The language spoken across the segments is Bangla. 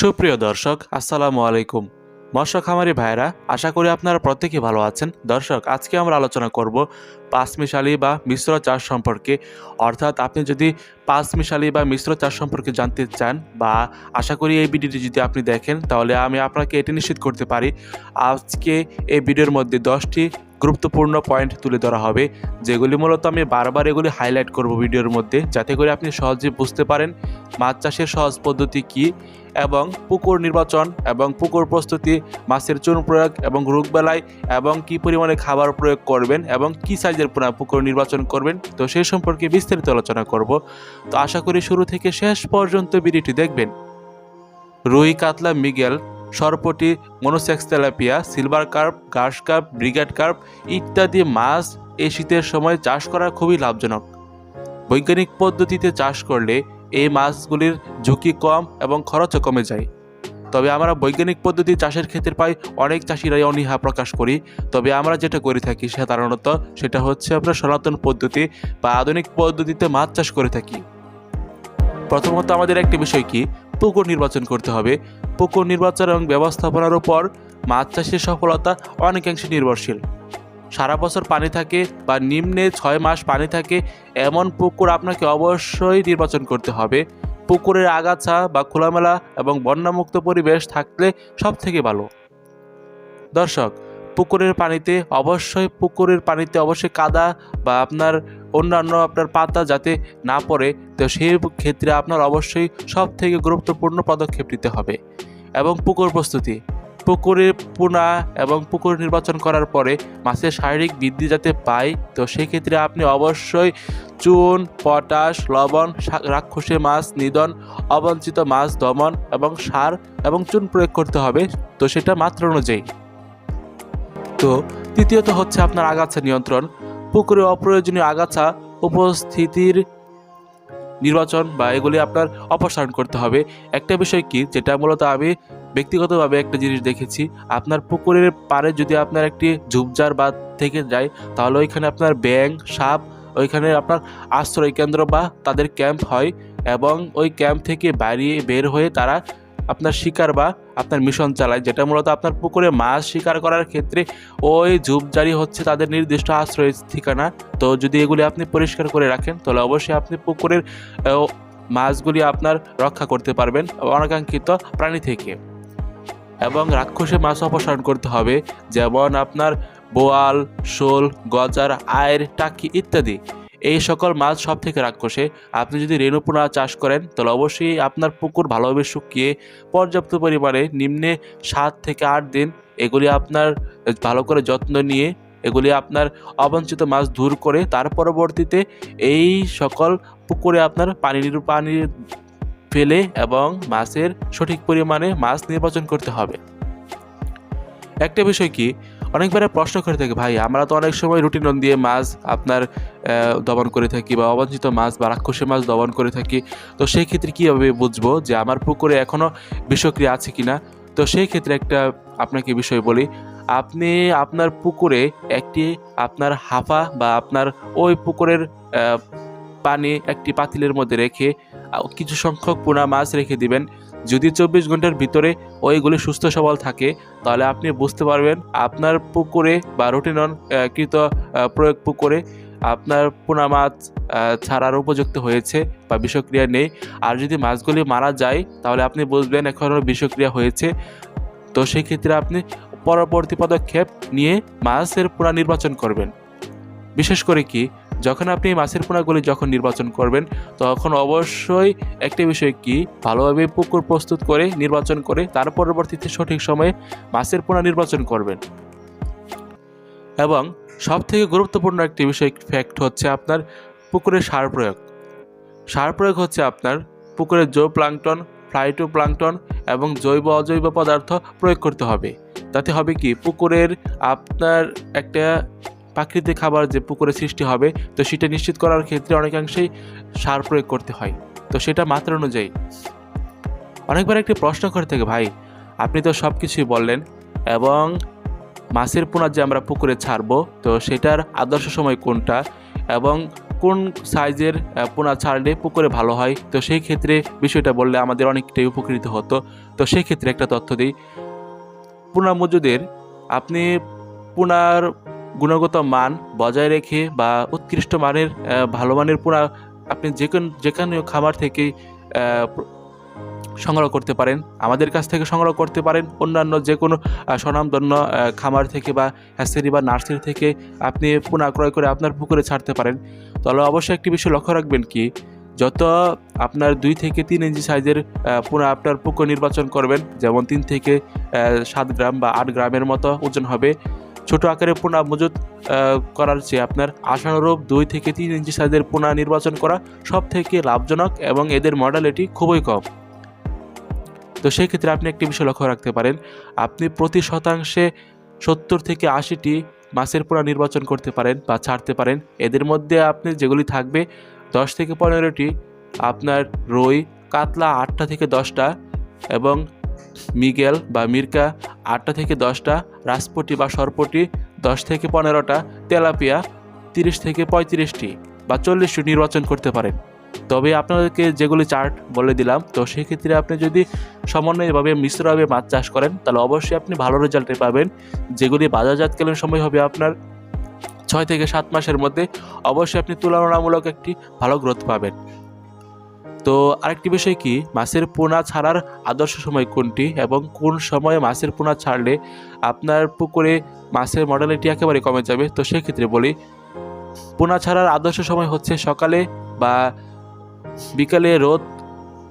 সুপ্রিয় দর্শক, আসসালামু আলাইকুম। মৎস্য খামারি ভাইরা আশা করি আপনারা প্রত্যেকে ভালো আছেন। দর্শক, আজকে আমরা আলোচনা করব পাঁচমিশালি বা মিশ্র চাষ সম্পর্কে। অর্থাৎ আপনি যদি পাঁচমিশালি বা মিশ্র চাষ সম্পর্কে জানতে চান বা আশা করি এই ভিডিওটি যদি আপনি দেখেন, তাহলে আমি আপনাকে এটি নিশ্চিত করতে পারি। আজকে এই ভিডিওর মধ্যে দশটি গুরুত্বপূর্ণ পয়েন্ট তুলে ধরা হবে, যেগুলি মূলত আমি বারবার এগুলি হাইলাইট করব ভিডিওর মধ্যে, যাতে করে আপনি সহজে বুঝতে পারেন মাছ চাষের সহজ পদ্ধতি কী এবং পুকুর নির্বাচন এবং পুকুর প্রস্তুতি, মাছের চুন প্রয়োগ এবং রোগবেলায় এবং কি পরিমাণে খাবার প্রয়োগ করবেন এবং কি সাইজের পুকুর নির্বাচন করবেন, তো সেই সম্পর্কে বিস্তারিত আলোচনা করব। তো আশা করি শুরু থেকে শেষ পর্যন্ত ভিডিওটি দেখবেন। রুই, কাতলা, মিগেল সরপটি মনোসেক্স তেলাপিয়া সিলভার কার্প, ঘাস কার্প, ব্রিগেড কার্প ইত্যাদি মাছ এই শীতের সময় চাষ করা খুবই লাভজনক। বৈজ্ঞানিক পদ্ধতিতে চাষ করলে এই মাছগুলির ঝুঁকি কম এবং খরচও কমে যায়। তবে আমরা বৈজ্ঞানিক পদ্ধতি চাষের ক্ষেত্রে পাই অনেক চাষিরাই অনীহা প্রকাশ করি। তবে আমরা যেটা করে থাকি সাধারণত সেটা হচ্ছে আমরা সনাতন পদ্ধতি বা আধুনিক পদ্ধতিতে মাছ চাষ করে থাকি। প্রথমত আমাদের একটি বিষয় কি? পুকুর নির্বাচন করতে হবে। পুকুর নির্বাচন এবং ব্যবস্থাপনার উপর মাছ চাষের সফলতা অনেকাংশে নির্ভরশীল। সারা বছর পানি থাকে বা নিম্নে ছয় মাস পানি থাকে, এমন পুকুর আপনাকে অবশ্যই নির্বাচন করতে হবে। পুকুরের আগাছা বা খোলামেলা এবং বন্যামুক্ত পরিবেশ থাকলে সব থেকে ভালো। দর্শক পুকুরের পানিতে অবশ্যই পুকুরের পানিতে অবশ্যই কাদা বা আপনার অন্যান্য আপনার পাতা যাতে না পড়ে, তো সেই ক্ষেত্রে আপনার অবশ্যই সব থেকে গুরুত্বপূর্ণ পদক্ষেপ নিতে হবে। এবং পুকুর প্রস্তুতি। পুকুরে পোনা এবং পুকুর নির্বাচন করার পরে মাছের শারীরিক বৃদ্ধি যাতে পায়, তো সেক্ষেত্রে আপনি অবশ্যই চুন, পটাশ, লবণ রাক্ষসে মাছ নিধন অবাঞ্ছিত মাছ, দমন এবং সার এবং চুন প্রয়োগ করতে হবে, তো সেটা মাত্রা অনুযায়ী। তো তৃতীয়ত হচ্ছে আপনার আগাছা নিয়ন্ত্রণ। পুকুরে অপ্রয়োজনীয় আগাছা উপস্থিতির নির্বাচন বা এগুলি আপনার অপসারণ করতে হবে। একটা বিষয় কি? যেটা মূলত আমি ব্যক্তিগতভাবে একটা জিনিস দেখেছি, আপনার পুকুরের পাড়ে যদি আপনার একটি ঝুপঝাড় বা থেকে যায়, তাহলে ওইখানে আপনার ব্যাং সাপ, ওইখানে আপনার আশ্রয় কেন্দ্র বা তাদের ক্যাম্প হয় এবং ওই ক্যাম্প থেকে বাইরে বের হয়ে তারা আপনার শিকার বা আপনার মিশন চালায়, যেটা মূলত আপনার পুকুরে মাছ শিকার করার ক্ষেত্রে ওই ঝুপঝাড়ি হচ্ছে তাদের নির্দিষ্ট আশ্রয় ঠিকানা। তো যদি এগুলি আপনি পরিষ্কার করে রাখেন, তাহলে অবশ্যই আপনি পুকুরের মাছগুলি আপনার রক্ষা করতে পারবেন অনাকাঙ্ক্ষিত প্রাণী থেকে। এবং রাক্ষসে মাছ অপসারণ করতে হবে, যেমন আপনার বোয়াল, শোল, গজার আয়ের টাকি ইত্যাদি। এই সকল মাছ সব থেকে রাক্ষসে। আপনি যদি রেণুপোনা চাষ করেন, তাহলে অবশ্যই আপনার পুকুর ভালোভাবে শুকিয়ে পর্যাপ্ত পরিমাণে নিম্নে সাত থেকে আট দিন এগুলি আপনার ভালো করে যত্ন নিয়ে এগুলি আপনার অবাঞ্ছিত মাছ দূর করে তার পরবর্তীতে এই সকল পুকুরে আপনার পানি নির- পানি ফেলে এবং মাছের সঠিক পরিমাণে মাছ নির্বাচন করতে হবে। একটা বিষয় কি? অনেকবারে প্রশ্ন করে থাকে, ভাই, আমরা তো অনেক সময় রুটিন দিয়ে মাছ আপনার দমন করে থাকি বা অবাঞ্ছিত মাছ বা রাক্ষসী মাছ দমন করে থাকি। তো সেই ক্ষেত্রে কীভাবে বুঝব যে আমার পুকুরে এখনও বিষক্রিয়া আছে কি না তো সেই ক্ষেত্রে একটা আপনাকে বিষয় বলি, আপনি আপনার পুকুরে একটি আপনার হাফা বা আপনার ওই পুকুরের পানি একটি পাতিলের মধ্যে রেখে কিছু সংখ্যক পোনা মাছ রেখে দিবেন। যদি চব্বিশ ঘণ্টার ভিতরে ওইগুলি সুস্থ সবল থাকে, তাহলে আপনি বুঝতে পারবেন আপনার পুকুরে বা রুটিনন কৃত প্রয়োগ পুকুরে আপনার পোনা মাছ ছাড়ার উপযুক্ত হয়েছে বা বিষক্রিয়া নেই। আর যদি মাছগুলি মারা যায়, তাহলে আপনি বুঝবেন এখনও বিষক্রিয়া হয়েছে। তো সেক্ষেত্রে আপনি পরবর্তী পদক্ষেপ নিয়ে মাছের পোনা নির্বাচন করবেন। বিশেষ করে কি? যখন আপনি মাছের পোনাগুলি যখন নির্বাচন করবেন, তখন অবশ্যই একটি বিষয় কি? ভালোভাবে পুকুর প্রস্তুত করে নির্বাচন করে, তার পরবর্তীতে সঠিক সময়ে মাছের পোনা নির্বাচন করবেন। এবং সব থেকে গুরুত্বপূর্ণ একটি বিষয় ফ্যাক্ট হচ্ছে আপনার পুকুরে সার প্রয়োগ। সার প্রয়োগ হচ্ছে আপনার পুকুরে জো প্লাঙ্কটন ফ্লাইটো প্লাঙ্কটন এবং জৈব অজৈব পদার্থ প্রয়োগ করতে হবে। তাতে হবে কি? পুকুরের আপনার একটা প্রাকৃতিক খাবার যে পুকুরে সৃষ্টি হবে, তো সেটা নিশ্চিত করার ক্ষেত্রে অনেকাংশেই সার প্রয়োগ করতে হয়। তো সেটা মাত্রা অনুযায়ী। অনেকবার একটি প্রশ্ন করে থাকে, ভাই, আপনি তো সব কিছুই বললেন এবং মাছের পোনা যে আমরা পুকুরে ছাড়বো, তো সেটার আদর্শ সময় কোনটা এবং কোন সাইজের পোনা ছাড়লে পুকুরে ভালো হয়? তো সেই ক্ষেত্রে বিষয়টা বললে আমাদের অনেকটাই উপকৃত হতো। তো সেই ক্ষেত্রে একটা তথ্য দিই। পোনা মজুদের আপনি পোনার গুণগত মান বজায় রেখে বা উৎকৃষ্ট মানের ভালো মানের পোনা আপনি যে কোন যেখানে খামার থেকে সংগ্রহ করতে পারেন। আমাদের কাছ থেকে সংগ্রহ করতে পারেন। অন্যান্য যে কোনো স্বনামধন্য খামার থেকে বা হ্যাসারি বা নার্সারি থেকে আপনি পোনা ক্রয় করে আপনার পুকুরে ছাড়তে পারেন। তাহলে অবশ্যই একটি বিষয় লক্ষ্য রাখবেন কি, যত আপনার দুই থেকে তিন ইঞ্চি সাইজের পোনা আপনার পুকুর নির্বাচন করবেন, যেমন তিন থেকে সাত গ্রাম বা আট গ্রামের মতো ওজন হবে। ছোট আকারের পোনা মজুত করার চেয়ে আপনার আশানুরূপ দুই থেকে তিন ইঞ্চি সাইজের পোনা নির্বাচন করা সব থেকে লাভজনক এবং এদের মডেলিটি খুবই কম। তো সেই ক্ষেত্রে আপনি একটি বিষয় লক্ষ্য রাখতে পারেন, আপনি প্রতি শতাংশে সত্তর থেকে আশিটি মাছের পোনা নির্বাচন করতে পারেন বা ছাড়তে পারেন। এদের মধ্যে আপনি যেগুলি থাকবে, দশ থেকে পনেরোটি, আপনার রুই, কাতলা আটটা থেকে দশটা এবং মিগেল বা মির্কা আটটা থেকে দশটা রাসপটি বা সরপটি দশ থেকে পনেরোটা, তেলাপিয়া তিরিশ থেকে পঁয়ত্রিশটি বা চল্লিশটি নির্বাচন করতে পারেন। তবে আপনাদেরকে যেগুলি চার্ট বলে দিলাম, তো সেক্ষেত্রে আপনি যদি সমন্বয়ভাবে, মিশ্রভাবে মাছ চাষ করেন, তাহলে অবশ্যই আপনি ভালো রেজাল্টে পাবেন। যেগুলি বাজারজাতকালীন সময় হবে আপনার ছয় থেকে সাত মাসের মধ্যে, অবশ্যই আপনি তুলনামূলক একটি ভালো গ্রোথ পাবেন। তো আরেকটি বিষয় কি? মাছের পোনা ছাড়ার আদর্শ সময় কোনটি? এবং কোন সময়ে মাছের পোনা ছাড়লে আপনার পুকুরে মাছের মডেলিটি একেবারে কমে যাবে? তো সেক্ষেত্রে বলি, পোনা ছাড়ার আদর্শ সময় হচ্ছে সকালে বা বিকালে রোদ,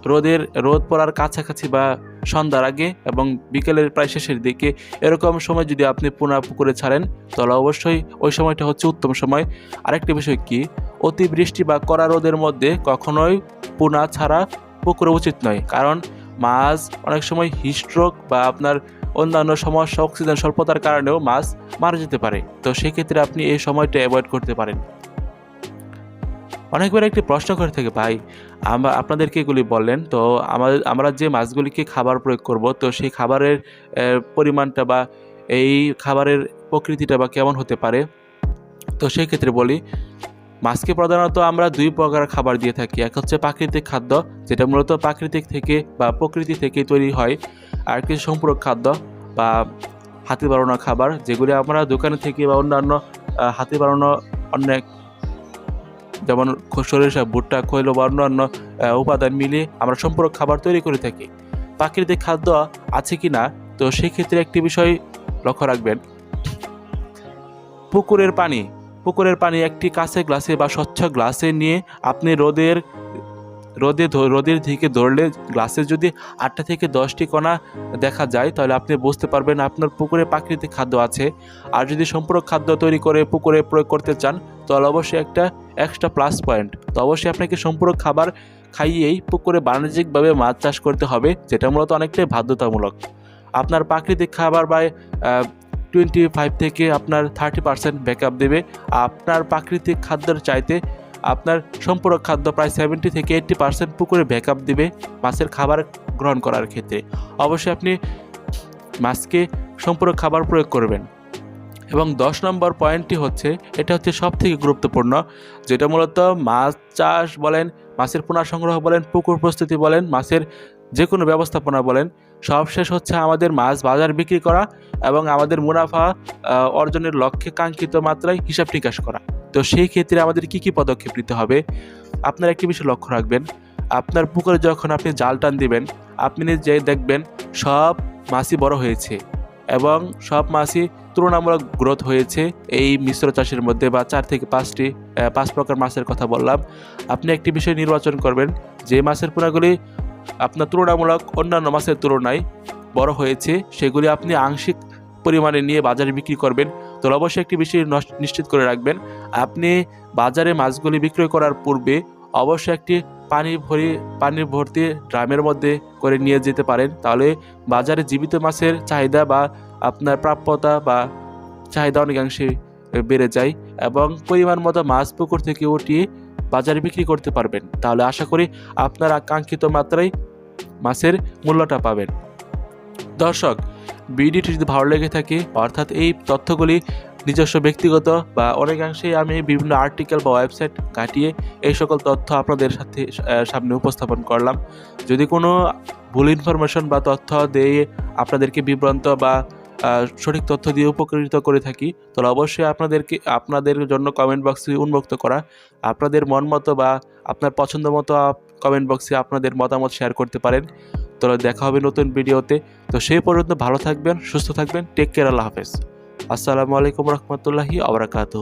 রোদের, রোদ পড়ার কাছাকাছি বা সন্ধ্যার আগে এবং বিকেলের প্রায় শেষের দিকে এরকম সময় যদি আপনি পোনা পুকুরে ছাড়েন, তাহলে অবশ্যই ওই সময়টা হচ্ছে উত্তম সময়। আরেকটি বিষয় কি? অতিবৃষ্টি বা কড়া রোদের মধ্যে কখনোই পোনা ছাড়া পুকুরে উচিত নয়। কারণ মাছ অনেক সময় হিস্ট্রোক বা আপনার অন্যান্য সমস্যা অক্সিজেন স্বল্পতার কারণেও মাছ মারা যেতে পারে। তো সেক্ষেত্রে আপনি এই সময়টা অ্যাভয়েড করতে পারেন। অনেকবার একটি প্রশ্ন করে থাকে, ভাই আমরা আপনাদেরকে এগুলি বললেন, তো আমাদের আমরা যে মাছগুলিকে খাবার প্রয়োগ করব, তো সেই খাবারের পরিমাণটা বা এই খাবারের প্রকৃতিটা বা কেমন হতে পারে? তো সেই ক্ষেত্রে বলি মাছকে প্রধানত আমরা দুই প্রকার খাবার দিয়ে থাকি। এক হচ্ছে প্রাকৃতিক খাদ্য, যেটা মূলত প্রাকৃতিক থেকে বা প্রকৃতি থেকে তৈরি হয়। আর কিছু সম্পূরক খাদ্য বা হাতি বানানো খাবার, যেগুলি আমরা দোকানে থেকে বা অন্যান্য হাতি বানানো অনেক যেমন সরিষা ভুট্টা, খৈল বা অন্যান্য উপাদান মিলিয়ে আমরা সম্পূরক খাবার তৈরি করে থাকি। প্রাকৃতিক খাদ্য আছে কি না? তো সেক্ষেত্রে একটি বিষয় লক্ষ্য রাখবেন। পুকুরের পানি পুকুরের পানি একটি কাঁচের গ্লাসে বা স্বচ্ছ গ্লাসে নিয়ে আপনি রোদের, রোদে রোদের দিকে ধরলে গ্লাসে যদি আটটা থেকে দশটি কণা দেখা যায়, তাহলে আপনি বুঝতে পারবেন আপনার পুকুরে প্রাকৃতিক খাদ্য আছে। আর যদি সম্পূরক খাদ্য তৈরি করে পুকুরে প্রয়োগ করতে চান, তাহলে অবশ্যই একটা এক্সট্রা প্লাস পয়েন্ট তো অবশ্যই আপনাকে সম্পূরক খাবার খাইয়েই পুকুরে বাণিজ্যিকভাবে মাছ চাষ করতে হবে, যেটা মূলত অনেকটাই বাধ্যতামূলক। আপনার প্রাকৃতিক খাবার বা টোয়েন্টি ফাইভ থেকে আপনার থার্টি পার্সেন্ট ব্যাকআপ দেবে। আপনার প্রাকৃতিক খাদ্যের চাইতে আপনার সম্পূরক খাদ্য প্রায় সেভেন্টি থেকে এইট্টি পার্সেন্ট পুকুরে ব্যাকআপ দেবে মাছের খাবার গ্রহণ করার ক্ষেত্রে। অবশ্যই আপনি মাছকে সম্পূরক খাবার প্রয়োগ করবেন। এবং দশ নম্বর পয়েন্টটি হচ্ছে, এটা হচ্ছে সব থেকে গুরুত্বপূর্ণ, যেটা মূলত মাছ চাষ বলেন, মাছের পোনা সংগ্রহ বলেন, পুকুর প্রস্তুতি বলেন, মাছের যে কোনো ব্যবস্থাপনা বলেন সবশেষ হচ্ছে আমাদের মাছ বাজার বিক্রি করা এবং আমাদের মুনাফা অর্জনের লক্ষ্যে কাঙ্ক্ষিত মাত্রায় হিসাব নিকাশ করা। তো সেই ক্ষেত্রে আমাদের কি কি পদক্ষেপ নিতে হবে? আপনার একটি বিষয় লক্ষ্য রাখবেন। আপনার পুকুরে যখন আপনি জাল টান দিবেন, আপনি যে দেখবেন সব মাছই বড় হয়েছে এবং সব মাছই তুলনামূলক গ্রোথ হয়েছে। এই মিশ্র চাষের মধ্যে বা চার থেকে পাঁচটি পাঁচ প্রকার মাছের কথা বললাম। আপনি একটি বিষয় নির্বাচন করবেন। যে মাছের পোনাগুলি আপনার তুলনামূলক অন্যান্য মাছের তুলনায় বড় হয়েছে। সেগুলি আপনি আংশিক পরিমাণে নিয়ে বাজারে বিক্রি করবেন। তো অবশ্যই একটি বিষয় নিশ্চিত করে রাখবেন। আপনি বাজারে মাছগুলি বিক্রয় করার পূর্বে অবশ্যই একটি পানি ভরি, পানি ভর্তি ড্রামের মধ্যে করে নিয়ে যেতে পারেন। তাহলে বাজারে জীবিত মাছের চাহিদা বা আপনার প্রাপ্যতা বা চাহিদা অনেকাংশে বেড়ে যায় এবং পরিমাণ মতো মাছ পুকুর থেকে উঠিয়ে বাজারে বিক্রি করতে পারবেন। তাহলে আশা করি আপনারা আকাঙ্ক্ষিত মাত্রায় মাছের মূল্যটা পাবেন। দর্শক, ভিডিওটি যদি ভালো লেগে থাকে, অর্থাৎ এই তথ্যগুলি নিজস্ব, ব্যক্তিগত বা অনেকাংশেই আমি বিভিন্ন আর্টিকেল বা ওয়েবসাইট কাটিয়ে এই সকল তথ্য আপনাদের সাথে সামনে উপস্থাপন করলাম। যদি কোনো ভুল ইনফরমেশন বা তথ্য দিয়ে আপনাদেরকে বিভ্রান্ত বা সঠিক তথ্য দিয়ে উপকৃত করে থাকি, তাহলে অবশ্যই আপনাদেরকে, আপনাদের জন্য কমেন্ট বক্সে উন্মুক্ত করা। আপনাদের মন মতো বা আপনার পছন্দ মতো কমেন্ট বক্সে আপনাদের মতামত শেয়ার করতে পারেন। তো দেখা হবে নতুন ভিডিওতে। তো সেই পর্যন্ত ভালো থাকবেন, সুস্থ থাকবেন টেক কেয়ার আল্লাহ হাফেজ। আসসালামু আলাইকুম রহমতুল্লাহি আবরাকাতু